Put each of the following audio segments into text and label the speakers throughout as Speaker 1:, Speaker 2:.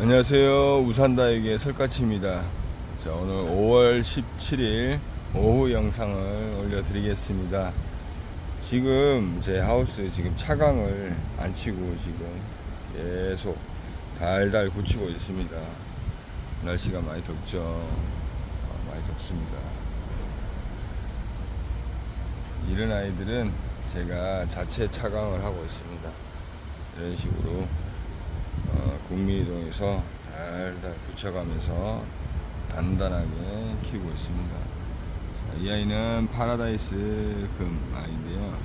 Speaker 1: 안녕하세요. 우산다육의 설까치입니다. 자, 오늘 5월 17일 오후 영상을 올려드리겠습니다. 지금 제 하우스 지금 차광을 안 치고 지금 계속 달달 굳히고 있습니다. 날씨가 많이 덥죠. 아, 많이 덥습니다. 이런 아이들은 제가 자체 차광을 하고 있습니다. 이런 식으로 어, 국민이동에서 달달 붙여가면서 단단하게 키우고 있습니다. 자, 이 아이는 파라다이스 금 아이인데요.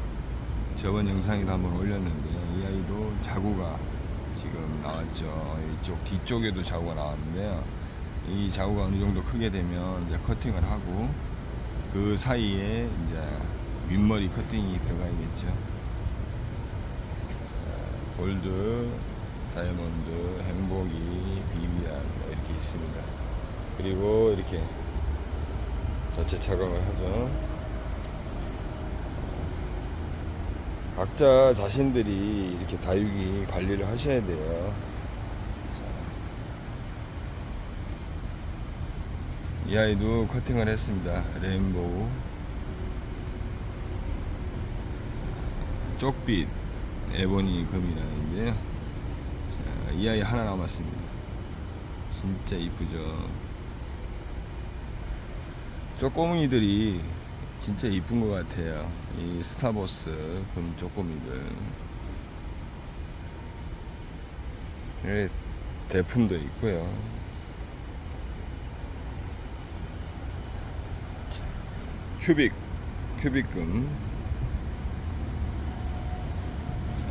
Speaker 1: 저번 영상에도 한번 올렸는데 이 아이도 자구가 지금 나왔죠. 이쪽 뒤쪽에도 자구가 나왔는데요. 이 자구가 어느 정도 크게 되면 이제 커팅을 하고 그 사이에 이제 윗머리 커팅이 들어가야겠죠. 자, 골드, 다이아몬드, 행복이, 비비안 뭐 이렇게 있습니다. 그리고 이렇게 자체 착용을 하죠. 각자 자신들이 이렇게 다육이 관리를 하셔야 돼요. 자, 이 아이도 커팅을 했습니다. 레인보우. 쪽빛 에보니 금이라는데요. 자, 이 아이 하나 남았습니다. 진짜 이쁘죠. 쪼꼬미들이 진짜 이쁜 것 같아요. 이 스타버스 금 쪼꼬미들. 예, 대품도 있고요. 큐빅, 큐빅금.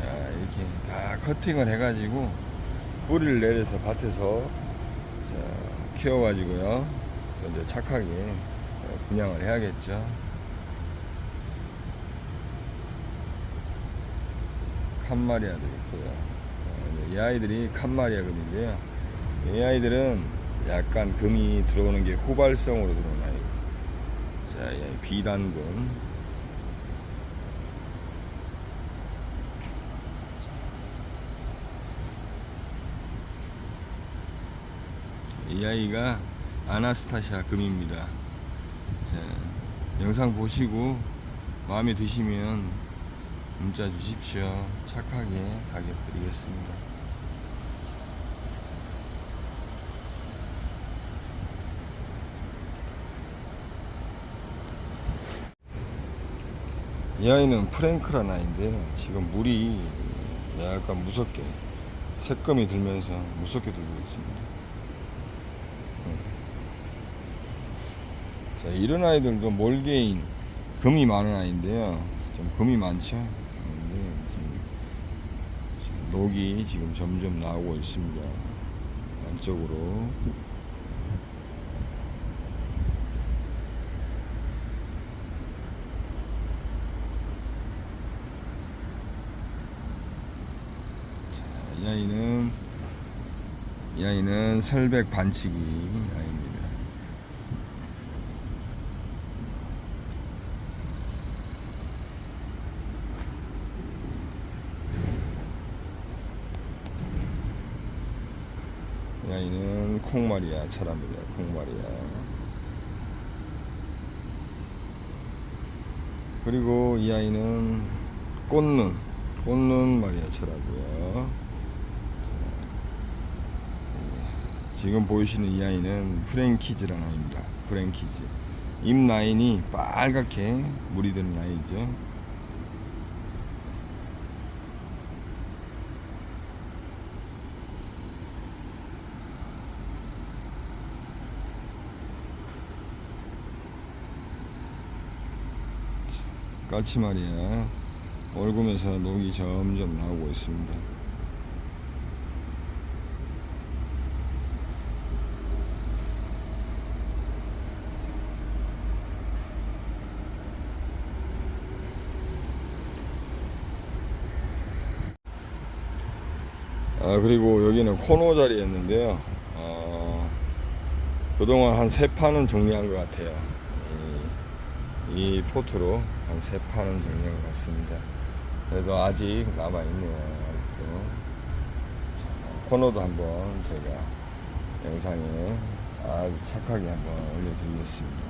Speaker 1: 자, 이렇게 다 커팅을 해가지고 뿌리를 내려서 밭에서 자, 키워가지고요. 또 이제 착하게 어, 분양을 해야겠죠. 칸마리아도 있고요. 어, 이 아이들이 칸마리아 금인데요. 이 아이들은 약간 금이 들어오는 게 후발성으로 들어오는 아이. 자, 비단금. 이 아이가 아나스타샤 금입니다. 자, 영상 보시고 마음에 드시면 문자 주십시오. 착하게 가격 드리겠습니다. 이 아이는 프랭크란 아이인데요. 지금 물이 약간 무섭게 색감이 들면서 무섭게 들고 있습니다. 자, 이런 아이들도 몰개인 금이 많은 아이인데요. 좀 금이 많죠. 근데 지금, 녹이 지금 점점 나오고 있습니다. 안쪽으로. 자, 이 아이는 이 아이는 설백 반치기 아이입니다. 이 아이는 콩마리아 차랍니다. 콩마리아. 그리고 이 아이는 꽃눈, 꽃눈 마리아 차라고요. 지금 보이시는 이 아이는 프랭키즈라는 아이입니다. 프랭키즈. 잎 라인이 빨갛게 물이 드는 아이죠. 까치마리아 얼굴에서 녹이 점점 나오고 있습니다. 아 그리고 여기는 코너 자리였는데요. 어, 그동안 한 세 판은 정리한 것 같아요. 이, 이 포트로 한 세 판은 정리한 것 같습니다. 그래도 아직 남아 있네요. 아직도. 자, 코너도 한번 제가 영상에 아주 착하게 한번 올려드리겠습니다.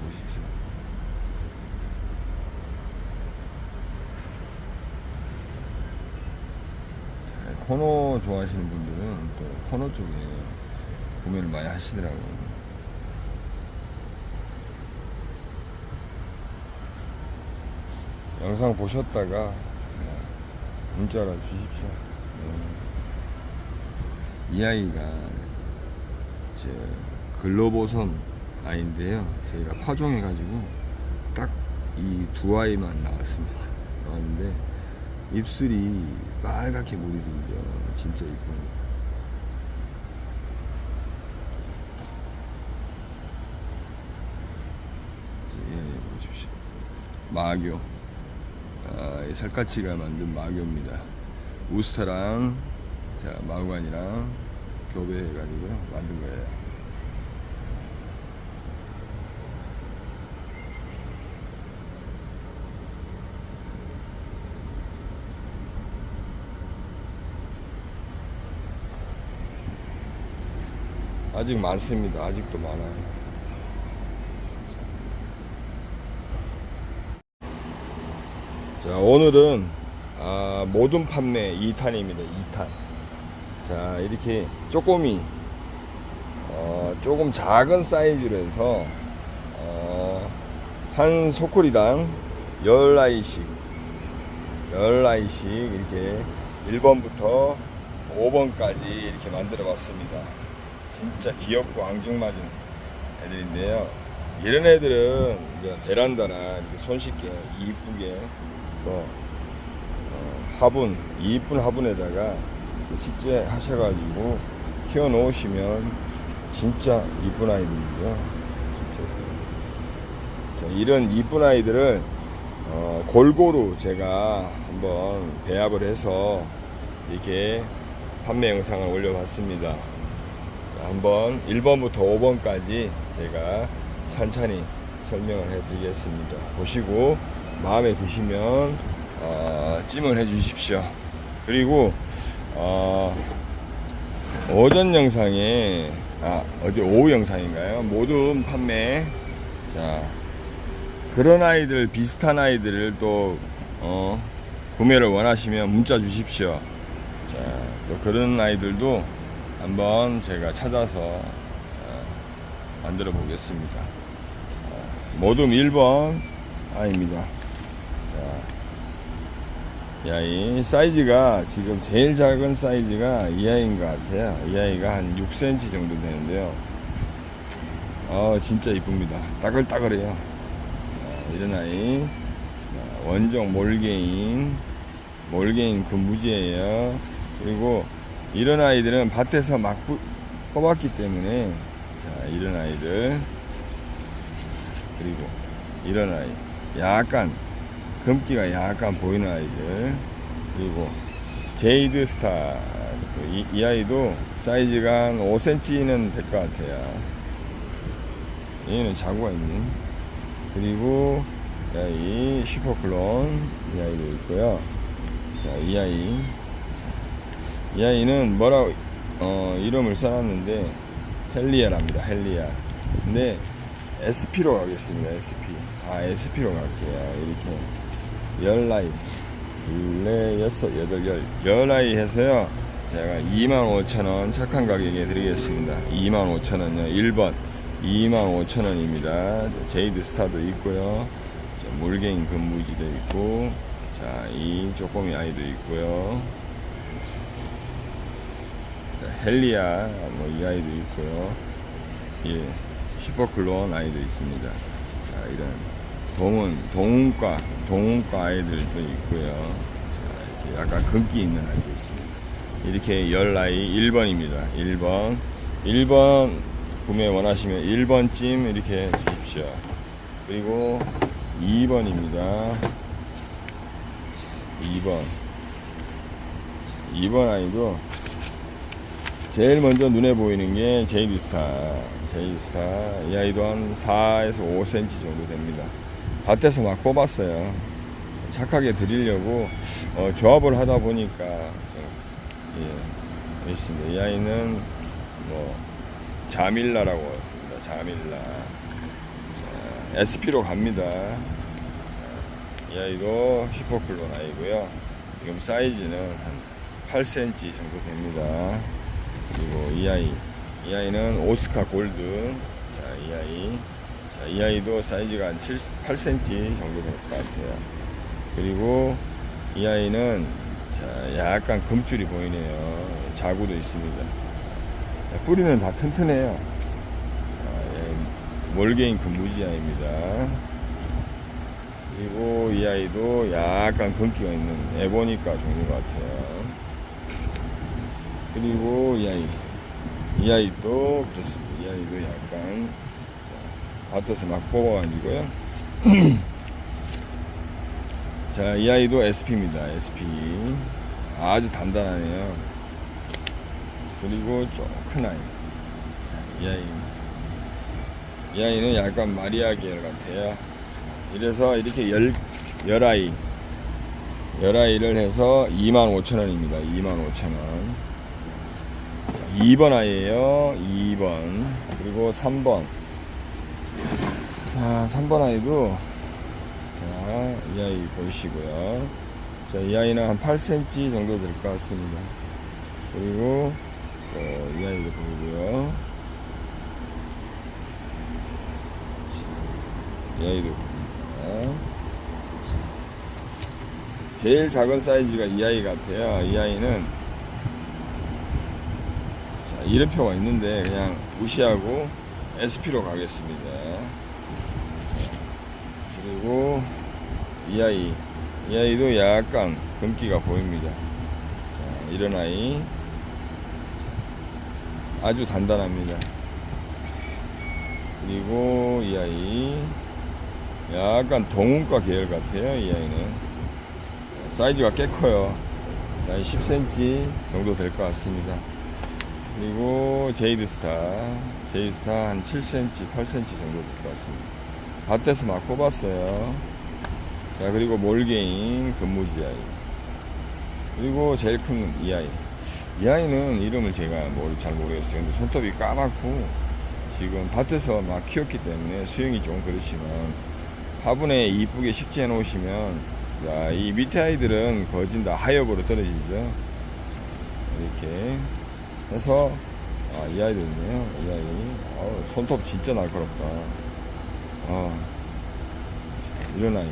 Speaker 1: 보십시오. 자, 코너 좋아하시는 분들은 또 코너 쪽에 구매를 많이 하시더라고요. 영상 보셨다가 네, 문자로 주십시오. 네. 이 아이가 제 글로보선 아이인데요. 저희가 파종해가지고 딱 이 두 아이만 나왔습니다. 나왔는데 입술이 빨갛게 물이 들죠. 진짜 이쁩니다. 예, 보십시오. 마교. 살갗이가 만든 마교입니다. 우스타랑 자, 마구간이랑 교배해가지고 만든 거예요. 아직 많습니다. 아직도 많아요. 자, 오늘은 아, 모든 판매 2탄입니다. 2탄. 자, 이렇게 쪼꼬미 어, 조금 작은 사이즈로 해서 어, 한 소쿠리당 10아이씩 10아이씩 이렇게 1번부터 5번까지 이렇게 만들어 봤습니다. 진짜 귀엽고 앙증맞은 애들인데요. 이런 애들은 이제 베란다나 이렇게 손쉽게 이쁘게 또 어, 화분 이쁜 화분에다가 식재 하셔가지고 키워 놓으시면 진짜 이쁜 아이들이죠. 진짜 자, 이런 이쁜 아이들을 어, 골고루 제가 한번 배합을 해서 이렇게 판매 영상을 올려봤습니다. 자, 한번 1번부터 5번까지 제가 천천히 설명을 해드리겠습니다. 보시고 마음에 드시면 어, 찜을 해 주십시오. 그리고 어, 오전 영상에 아 어제 오후 영상인가요? 모든 판매 자 그런 아이들 비슷한 아이들을 또 어, 구매를 원하시면 문자 주십시오. 자, 또 그런 아이들도 한번 제가 찾아서 자, 만들어 보겠습니다. 어, 모두 1번 아이입니다. 자, 이 사이즈가 지금 제일 작은 사이즈가 이 아이인 것 같아요. 이 아이가 한 6cm 정도 되는데요. 어, 진짜 이쁩니다. 따글따글해요. 자, 이런 아이. 자, 원종 몰개인, 몰개인 금무지예요. 그리고 이런 아이들은 밭에서 막 부- 뽑았기 때문에 자, 이런 아이들. 자, 그리고 이런 아이. 약간 금기가 약간 보이는 아이들. 그리고 제이드 스타. 이, 이 아이도 사이즈가 한 5cm는 될 것 같아요. 얘는 자구가 있는. 그리고 이 아이 슈퍼클론 이 아이도 있고요. 자, 이 아이. 자, 이 아이는 뭐라 어, 이름을 써놨는데 헬리아랍니다. 헬리아. 근데 SP로 가겠습니다. SP. 아, SP로 갈게요. 이렇게 열 아이, 둘레, 여섯, 여덟, 열, 열 아이 해서요. 제가 25,000원 착한 가격에 드리겠습니다. 25,000원요. 1번 25,000원입니다. 제이드 스타도 있고요. 자, 몰갱이 근무지도 있고, 자, 이 쪼꼬미 아이도 있고요. 자, 헬리아, 뭐, 이 아이도 있고요. 예, 슈퍼클론 아이도 있습니다. 자, 이런 동은, 동과, 동과 아이들도 있고요. 자, 이렇게 약간 금기 있는 아이도 있습니다. 이렇게 열 아이 1번입니다. 1번. 1번 구매 원하시면 1번쯤 이렇게 주십시오. 그리고 2번입니다. 2번. 2번 아이도 제일 먼저 눈에 보이는 게 제이드스타. 제이드스타. 이 아이도 한 4에서 5cm 정도 됩니다. 밭에서 막 뽑았어요. 착하게 드리려고 어, 조합을 하다 보니까 좀, 예, 있습니다. 이 아이는 뭐 자밀라라고 합니다. 자밀라. 자, SP로 갑니다. 자, 이 아이도 슈퍼클론 아이고요. 지금 사이즈는 한 8cm 정도 됩니다. 그리고 이 아이, 이 아이는 오스카 골드. 자, 이 아이. 자, 이 아이도 사이즈가 한 7, 8cm 정도 될 것 같아요. 그리고 이 아이는 자, 약간 금줄이 보이네요. 자구도 있습니다. 뿌리는 다 튼튼해요. 자, 예, 몰개인 금무지아입니다. 그리고 이 아이도 약간 금기가 있는 에보니까 종류 같아요. 그리고 이 아이, 이 아이도 그렇습니다. 이 아이도 약간 자, 밭에서 막 뽑아가지고요. 자, 이 아이도 SP입니다. SP. 아주 단단하네요. 그리고 좀큰 아이. 자, 이 아이. 이 아이는 약간 마리아 계열 같아요. 이래서 이렇게 열, 열 아이. 열 아이를 해서 25,000원입니다. 25,000원. 2번 아이에요. 2번. 그리고 3번. 자, 3번 아이도 자, 이 아이 보이시고요. 자, 이 아이는 한 8cm 정도 될 것 같습니다. 그리고 어, 이 아이도 보이고요. 이 아이도 보입니다. 제일 작은 사이즈가 이 아이 같아요. 이 아이는 자, 이름표가 있는데 그냥 무시하고 SP로 가겠습니다. 자, 그리고 이 아이, 이 아이도 약간 금기가 보입니다. 자, 이런 아이 자, 아주 단단합니다. 그리고 이 아이 약간 동운과 계열 같아요. 이 아이는 사이즈가 꽤 커요. 한 10cm 정도 될 것 같습니다. 그리고 제이드 스타, 제이드 스타 한 7cm, 8cm 정도 될 것 같습니다. 밭에서 막 뽑았어요. 자, 그리고 몰게인 금무지 아이. 그리고 제일 큰 이 아이. 이 아이는 이름을 제가 뭐잘 모르겠어요. 근데 손톱이 까맣고 지금 밭에서 막 키웠기 때문에 수영이 좀 그렇지만 화분에 이쁘게 식재해 놓으시면 자, 이 밑에 아이들은 거진 다 하엽으로 떨어지죠. 이렇게 해서 아, 이 아이도 있네요. 이 아이. 어우, 손톱 진짜 날카롭다. 아, 이런 아이.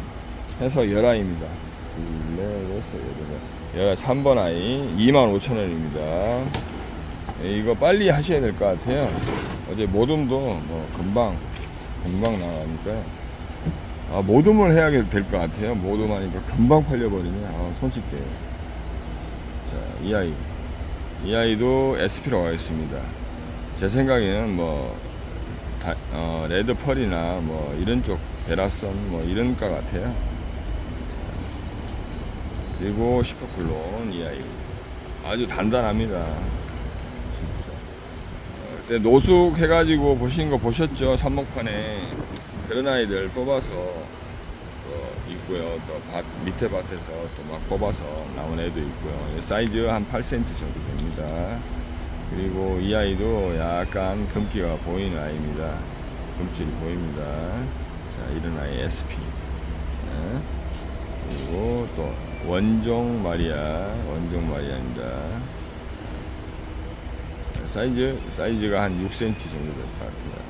Speaker 1: 해서 열 아이입니다. 둘, 넷, 여섯, 여덟, 열, 3번 아이 25,000원입니다. 이거 빨리 하셔야 될 것 같아요. 어제 모둠도 뭐 금방, 금방 나가니까요. 아, 모둠을 해야 될 것 같아요. 모둠 하니까 금방 팔려버리네. 아, 손쉽게. 자, 이 아이. 이 아이도 SP로 가겠습니다. 제 생각에는 뭐, 다, 어, 레드 펄이나 뭐, 이런 쪽, 베라선 뭐, 이런 가 같아요. 그리고 슈퍼클론 이 아이. 아주 단단합니다. 진짜. 어, 그때 노숙 해가지고 보신 거 보셨죠? 선목판에. 그런 아이들 뽑아서 어, 있고요. 또 밭, 밑에 밭에서 또 막 뽑아서 나온 애도 있고요. 사이즈 한 8cm 정도 됩니다. 그리고 이 아이도 약간 금기가 보이는 아이입니다. 금줄이 보입니다. 자, 이런 아이 SP. 자, 그리고 또 원종 마리아, 원종 마리아입니다. 자, 사이즈, 사이즈가 한 6cm 정도 될 것 같아요.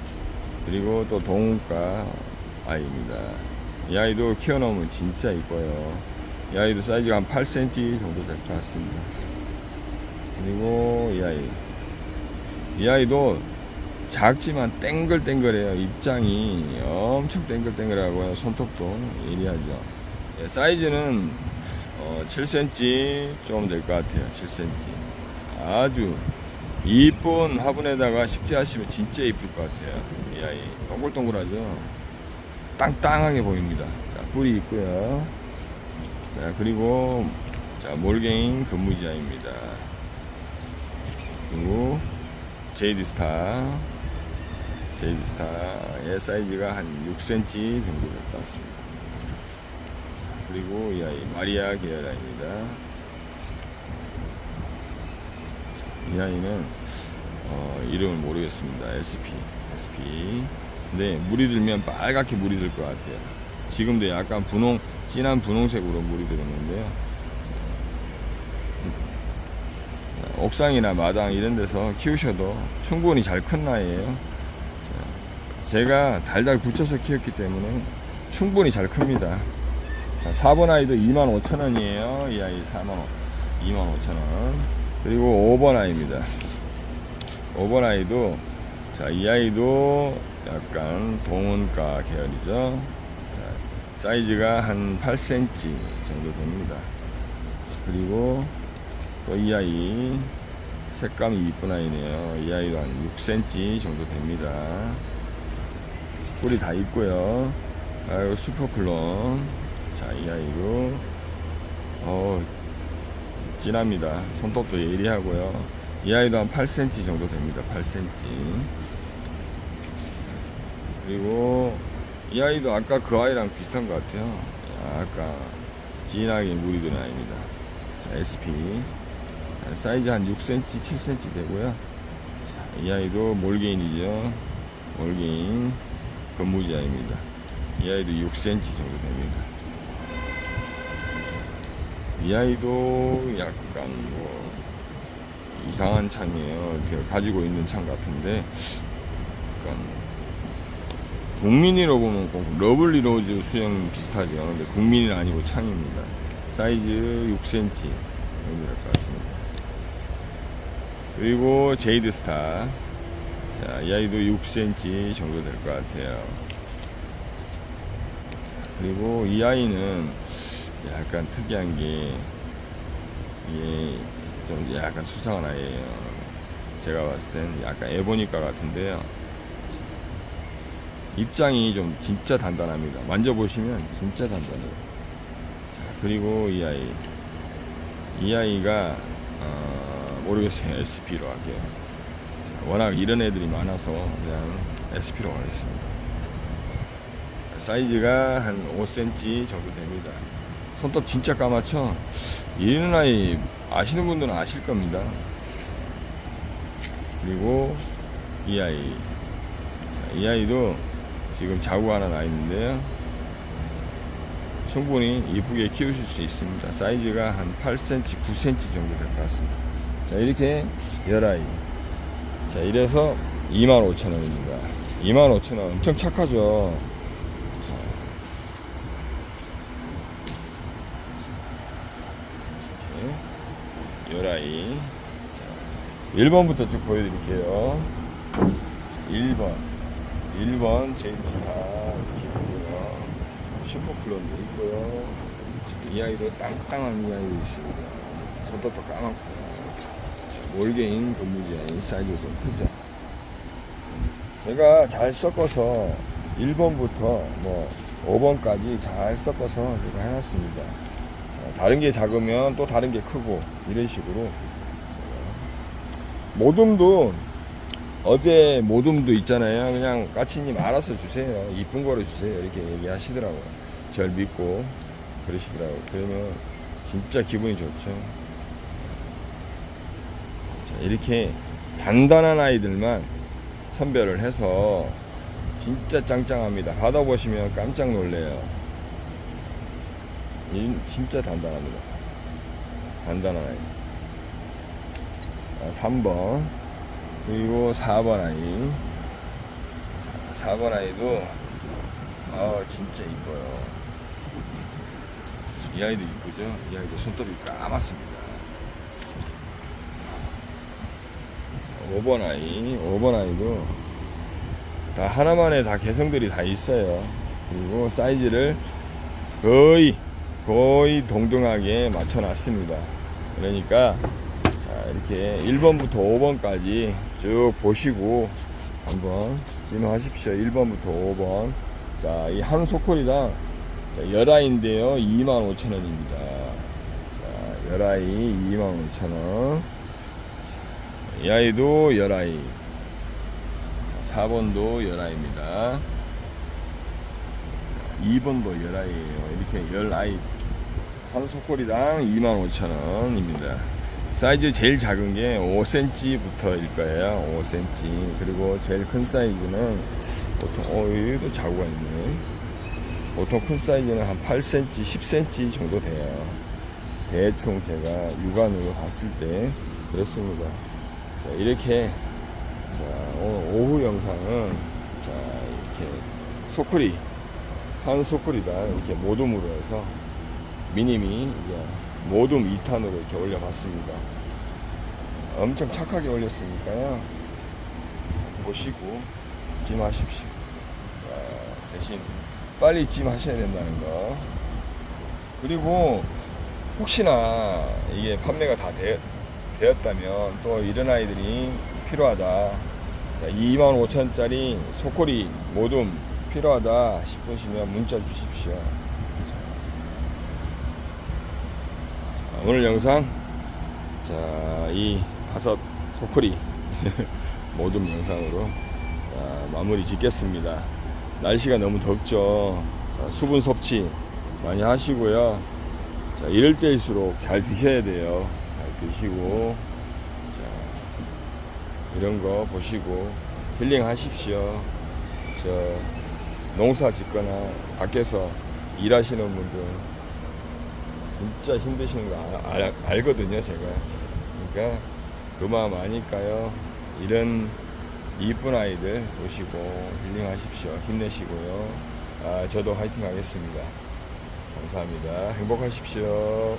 Speaker 1: 그리고 또 동우가 아이입니다. 이 아이도 키워놓으면 진짜 이뻐요. 이 아이도 사이즈가 한 8cm 정도 될 것 같습니다. 그리고 이 아이. 이 아이도 작지만 땡글땡글해요. 입장이 엄청 땡글땡글하고요. 손톱도 예리하죠. 예, 사이즈는 어, 7cm 좀 될 것 같아요. 7cm. 아주 이쁜 화분에다가 식재하시면 진짜 이쁠 것 같아요. 이 아이 동글동글하죠. 땅땅하게 보입니다. 자, 뿔이 있고요. 자, 그리고 자 몰갱인 근무지아입니다. 그리고 제이드 스타, 제이드 스타의 사이즈가 한 6cm 정도 될 것 같습니다. 자, 그리고 이 아이 마리아 계열아입니다. 이 아이는 어, 이름을 모르겠습니다. SP, SP. 근데 물이 들면 빨갛게 물이 들 것 같아요. 지금도 약간 분홍, 진한 분홍색으로 물이 들었는데요. 어, 옥상이나 마당 이런 데서 키우셔도 충분히 잘 큰 나이에요. 자, 제가 달달 붙여서 키웠기 때문에 충분히 잘 큽니다. 자, 4번 아이도 25,000원이에요. 이 아이 4만 원, 25,000원. 그리고 5번 아이입니다. 5번 아이도 자, 이 아이도 약간 동원가 계열이죠. 자, 사이즈가 한 8cm 정도 됩니다. 그리고 또 이 아이 색감이 이쁜 아이네요. 이 아이도 한 6cm 정도 됩니다. 뿔이 다 있고요. 아이고 슈퍼클론. 자, 이 아이도 어 진합니다. 손톱도 예리하고요. 이 아이도 한 8cm 정도 됩니다. 8cm. 그리고 이 아이도 아까 그 아이랑 비슷한 것 같아요. 아까 진하게 물이 드는 아이입니다. 자, SP. 사이즈 한 6cm, 7cm 되고요. 자, 이 아이도 몰개인이죠. 몰개인 건무지 아이입니다. 이 아이도 6cm 정도 됩니다. 이 아이도 약간 뭐 이상한 창이에요. 제가 가지고 있는 창 같은데 약간 국민이로 보면 꼭 러블리 로즈 수영 비슷하죠. 근데 국민은 아니고 창입니다. 사이즈 6cm 정도 될 것 같습니다. 그리고 제이드 스타. 자, 이 아이도 6cm 정도 될 것 같아요. 자, 그리고 이 아이는 약간 특이한 게 이게 좀 약간 수상한 아이예요. 제가 봤을 땐 약간 에보니까 같은데요. 입장이 좀 진짜 단단합니다. 만져보시면 진짜 단단해요. 자, 그리고 이 아이. 이 아이가, 어, 모르겠어요. SP로. 자, 워낙 이런 애들이 많아서 그냥 SP로 하겠습니다. 사이즈가 한 5cm 정도 됩니다. 손톱 진짜 까맣죠? 이런 아이 아시는 분들은 아실 겁니다. 그리고 이 아이. 자, 이 아이도 지금 자고 나 있는데요. 충분히 이쁘게 키우실 수 있습니다. 사이즈가 한 8cm, 9cm 정도 될 것 같습니다. 자, 이렇게 열아이. 자, 이래서 25,000원입니다. 25,000원. 엄청 착하죠? 열아이. 자, 1번부터 쭉 보여드릴게요. 자, 1번. 1번 제임스타 있고요. 슈퍼클론도 있고요. 이 아이도 땅땅한 이 아이도 있습니다. 손톱도 까맣고. 근무지 아이 사이즈가 좀 크죠. 제가 잘 섞어서 1번부터 뭐 5번까지 잘 섞어서 제가 해놨습니다. 자, 다른 게 작으면 또 다른 게 크고 이런 식으로 모둠도 어제 모둠도 있잖아요. 그냥 까치님 알아서 주세요. 이쁜 거로 주세요. 이렇게 얘기하시더라고요. 절 믿고 그러시더라고요. 그러면 진짜 기분이 좋죠. 자, 이렇게 단단한 아이들만 선별을 해서 진짜 짱짱합니다. 받아보시면 깜짝 놀래요. 이 진짜 단단합니다. 단단한 아이. 아, 3번. 그리고 4번 아이. 자, 4번 아이도, 아, 진짜 이뻐요. 이 아이도 이쁘죠? 이 아이도 손톱이 까맣습니다. 자, 5번 아이. 5번 아이도 다 하나만에 다 개성들이 다 있어요. 그리고 사이즈를 거의, 거의 동등하게 맞춰 놨습니다. 그러니까 자, 이렇게 1번부터 5번까지 쭉 보시고 한번 진호하십시오. 1번부터 5번. 자, 이 한 소콜이랑 자, 열아인데요. 25,000원입니다. 자, 열아이 25,000원. 이 아이도 열아이. 자, 4번도 열아입니다. 2번도 열아이에요. 이렇게 열아이 한 소꼬리당 25,000원입니다. 사이즈 제일 작은 게 5cm부터 일 거예요. 5cm. 그리고 제일 큰 사이즈는 보통 어 여기도 자구가 있네. 보통 큰 사이즈는 한 8cm, 10cm 정도 돼요. 대충 제가 육안으로 봤을 때 그렇습니다. 자, 이렇게 자, 오후 영상은 자, 이렇게 소쿠리 한 소쿠리당 이렇게 모둠으로 해서 미님이 이제 모둠 2탄으로 이렇게 올려봤습니다. 자, 엄청 착하게 올렸으니까요. 보시고 찜하십시오. 자, 대신 빨리 찜하셔야 된다는 거. 그리고 혹시나 이게 판매가 다 되, 되었다면 또 이런 아이들이 필요하다. 자, 25,000원짜리 소꼬리 모둠 필요하다 싶으시면 문자 주십시오. 자, 오늘 영상 자, 이 다섯 소쿠리 모둠 영상으로 자, 마무리 짓겠습니다. 날씨가 너무 덥죠. 자, 수분 섭취 많이 하시고요. 자, 이럴 때일수록 잘 드셔야 돼요. 잘 드시고 자, 이런 거 보시고 힐링 하십시오. 저 농사 짓거나 밖에서 일하시는 분들 진짜 힘드시는 거 알, 알, 알 거든요 제가. 그러니까 그 마음 아니까요? 이런 이쁜 아이들 보시고 힐링하십시오. 힘내시고요. 아, 저도 화이팅 하겠습니다. 감사합니다. 행복하십시오